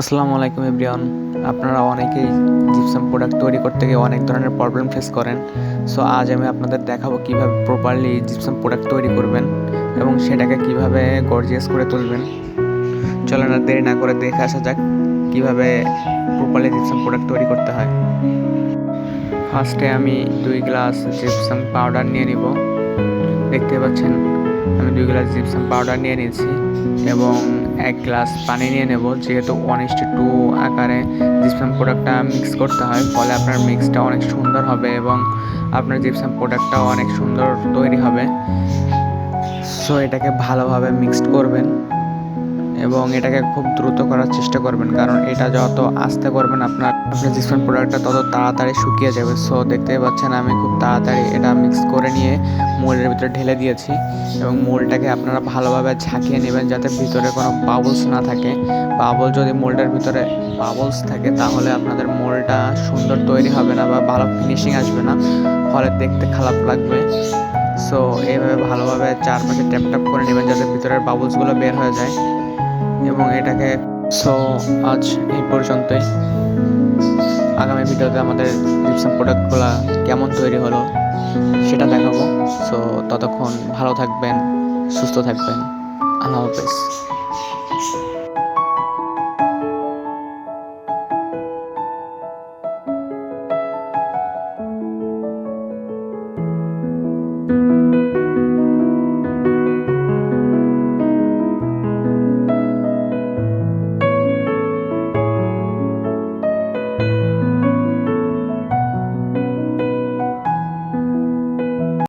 আসসালামু আলাইকুম এভরিওয়ান। আপনারা অনেকেই জিপসাম প্রোডাক্ট তৈরি করতে গিয়ে অনেক ধরনের প্রবলেম ফেস করেন। সো আজ আমি আপনাদের দেখাবো কীভাবে প্রপারলি জিপসাম প্রোডাক্ট তৈরি করবেন এবং সেটাকে কীভাবে গর্জিয়াস করে তুলবেন। চলেন আর দেরি না করে দেখে আসা যাক কীভাবে প্রপারলি জিপসাম প্রোডাক্ট তৈরি করতে হয়। ফার্স্টে আমি দুই গ্লাস জিপসাম পাউডার নিয়ে নিব। দেখতে পাচ্ছেন আমি দুই গ্লাস জিপসাম পাউডার নিয়ে নিয়েছি এবং এক গ্লাস পানি নিয়ে নেব, যেহেতু ওয়ান ইস্টু টু আকারে জিপসাম প্রোডাক্টটা মিক্স করতে হয়, ফলে আপনার মিক্সটা অনেক সুন্দর হবে এবং আপনার জিপসাম প্রোডাক্টটাও অনেক সুন্দর তৈরি হবে। সো এটাকে ভালোভাবে মিক্সড করবেন। এবং এটাকে খুব দ্রুত করার চেষ্টা করবেন, কারণ এটা যত আস্তে করবেন আপনার আপনার জিপসাম প্রোডাক্টটা তত তাড়াতাড়ি শুকিয়ে যাবে। সো দেখতে পাচ্ছেন আমি খুব তাড়াতাড়ি এটা মিক্স করে নিয়ে মোল্ডের ভিতরে ঢেলে দিয়েছি এবং মোল্ডটাকে আপনারা ভালোভাবে ঝাঁকিয়ে নেবেন যাতে ভিতরে কোনো বাবলস না থাকে। বাবল যদি মোল্ডের ভিতরে বাবলস থাকে, তাহলে আপনাদের মোল্ডটা সুন্দর তৈরি হবে না বা ভালো ফিনিশিং আসবে না। ফলে দেখতে খারাপ লাগবে। সো এইভাবে ভালোভাবে চারপাশে ট্যাপ ট্যাপ করে নেবেন যাতে ভিতরের বাবলসগুলো বের হয়ে যায়। এবং এটাকে সো আজ এই পর্যন্তই। আগামী ভিডিওতে আমাদের জিপসাম প্রোডাক্টগুলো কেমন তৈরি হলো সেটা দেখাবো। সো ততক্ষণ ভালো থাকবেন, সুস্থ থাকবেন। আল্লাহ হাফেজ।